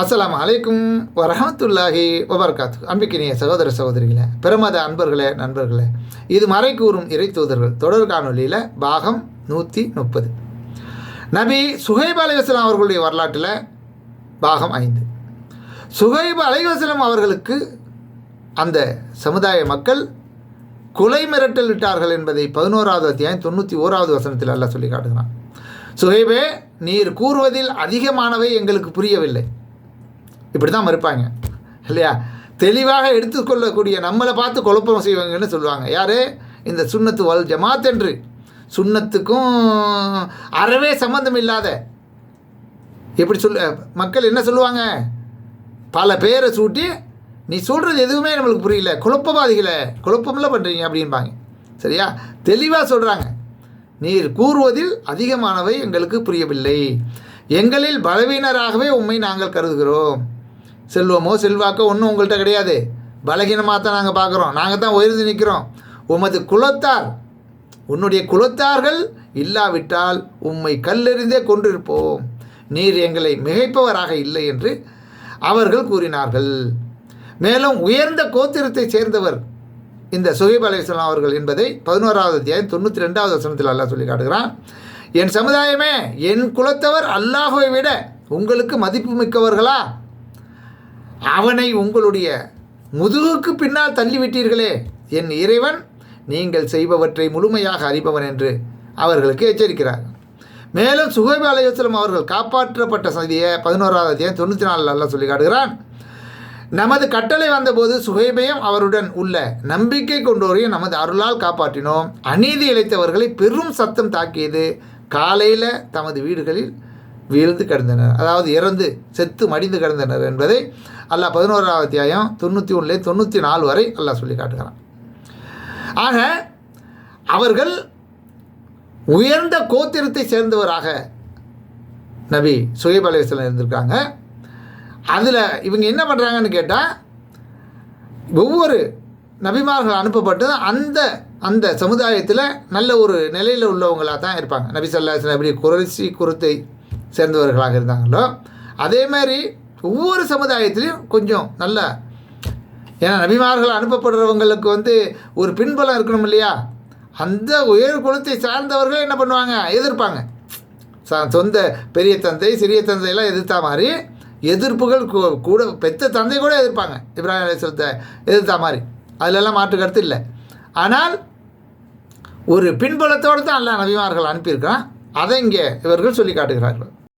அஸ்லாம் அலைக்கும் வரஹமத்துல்லாஹி வபர்காத்து அன்பிக்கினிய சகோதர சகோதரிகளே பிரமத அன்பர்களே நண்பர்களே இது மறை கூறும் இறை தூதர்கள் தொடர் காணொலியில் பாகம் நூற்றி முப்பது. நபி சுஹைப் அலைவாஸ்லாம் அவர்களுடைய வரலாற்றில் பாகம் ஐந்து. சுஹைப் அலைவாஸ்லாம் அவர்களுக்கு அந்த சமுதாய மக்கள் கொலை மிரட்டல் விட்டார்கள் என்பதை பதினோராவது அத்தியாயம் தொண்ணூற்றி ஓராவது வசனத்தில் அல்ல சொல்லி காட்டுகிறான். சுஹைபே நீர் கூறுவதில் அதிகமானவை எங்களுக்கு புரியவில்லை. இப்படி தான் மறுப்பாங்க. இல்லையா? தெளிவாக எடுத்துக்கொள்ளக்கூடிய நம்மளை பார்த்து குழப்பம் செய்வாங்கன்னு சொல்லுவாங்க. யார்? இந்த சுண்ணத்து வல் ஜமாத் என்று. சுண்ணத்துக்கும் அறவே சம்மந்தம் இல்லாத. எப்படி சொல் மக்கள் என்ன சொல்லுவாங்க? பல பேரை சூட்டி நீ சொல்கிறது எதுவுமே நம்மளுக்கு புரியல. குழப்பவாதிகளை குழப்பமில்ல பண்ணுறீங்க அப்படின்பாங்க சரியா? தெளிவாக சொல்கிறாங்க நீர் கூறுவதில் அதிகமானவை எங்களுக்கு புரியவில்லை. எங்களில் பலவீனராகவே உண்மை நாங்கள் கருதுகிறோம். செல்வமோ செல்வாக்கோ ஒன்றும் உங்கள்கிட்ட கிடையாது. பலகீனமாக தான் நாங்கள் பார்க்குறோம். நாங்கள் தான் உயர்ந்து நிற்கிறோம் உமது குலத்தார் உன்னுடைய குலத்தார்கள் இல்லாவிட்டால் உம்மை கல்லெறிந்தே கொண்டிருப்போம் நீர் எங்களை மிகைப்பவராக இல்லை என்று அவர்கள் கூறினார்கள். மேலும் உயர்ந்த கோத்திரத்தைச் சேர்ந்தவர் இந்த சுகைப் அலையாம் அவர்கள் என்பதை பதினோராவது அத்தியாயம் தொண்ணூற்றி ரெண்டாவது வசனத்தில் அல்லாஹ் சொல்லி காட்டுகிறான். என் சமுதாயமே என் குலத்தவர் அல்லாஹுவை விட உங்களுக்கு மதிப்பு மிக்கவர்களா அவனை உங்களுடைய முதுகுக்கு பின்னால் தள்ளிவிட்டீர்களே என் இறைவன். நீங்கள் செய்பவற்றை முழுமையாக அறிபவன் என்று அவர்களுக்கு எச்சரிக்கிறார். மேலும் சுஹைப் அலையுஸ்லம் அவர்கள் காப்பாற்றப்பட்ட சதியை பதினோராவது அத்தியாயம் தொண்ணூற்றி நாலில் அல்ல சொல்லி காட்டுகிறான். நமது கட்டளை வந்தபோது சுகைபயம் அவருடன் உள்ள நம்பிக்கை கொண்டோரையும் நமது அருளால் காப்பாற்றினோம். அநீதி இழைத்தவர்களை பெரும் சத்தம் தாக்கியது காலையில் தமது வீடுகளில் வீழ்ந்து கிடந்தனர். அதாவது இறந்து செத்து மடிந்து கிடந்தனர் என்பதை அல்லாஹ் பதினோராவது அத்தியாயம் தொண்ணூற்றி ஒன்றுலே தொண்ணூற்றி நாலு வரை அல்லாஹ் சொல்லி காட்டுகிறான். ஆக அவர்கள் உயர்ந்த கோத்திரத்தை சேர்ந்தவராக நபி சுயப் அலைவசலம் இருந்திருக்காங்க. அதில் இவங்க என்ன பண்ணுறாங்கன்னு கேட்டால் ஒவ்வொரு நபிமார்கள் அனுப்பப்பட்டு அந்த அந்த சமுதாயத்தில் நல்ல ஒரு நிலையில் உள்ளவங்களாக தான் இருப்பாங்க. நபி சல்லாஹ் எப்படி குறைசி குருத்தை சேர்ந்தவர்களாக இருந்தாங்களோ அதே மாதிரி ஒவ்வொரு சமுதாயத்திலையும் கொஞ்சம் நல்ல ஏன்னா நபிமார்கள் அனுப்பப்படுறவங்களுக்கு வந்து ஒரு பின்பலம் இருக்கணும் இல்லையா? அந்த உயர் குலத்தை சார்ந்தவர்கள் என்ன பண்ணுவாங்க? எதிர்ப்பாங்க. சொந்த பெரிய தந்தை சிறிய தந்தையெல்லாம் எதிர்த்தா மாதிரி எதிர்ப்புகள் கூட பெத்த தந்தை கூட எதிர்ப்பாங்க. இப்ராஹிம் அலிஸ்லத்தை எதிர்த்தா மாதிரி. அதிலெல்லாம் மாற்று கருத்து இல்லை. ஆனால் ஒரு பின்புலத்தோடு தான் அல்லா நபிமார்கள் அனுப்பியிருக்கிறான். அதை இங்கே இவர்கள் சொல்லி காட்டுகிறார்கள்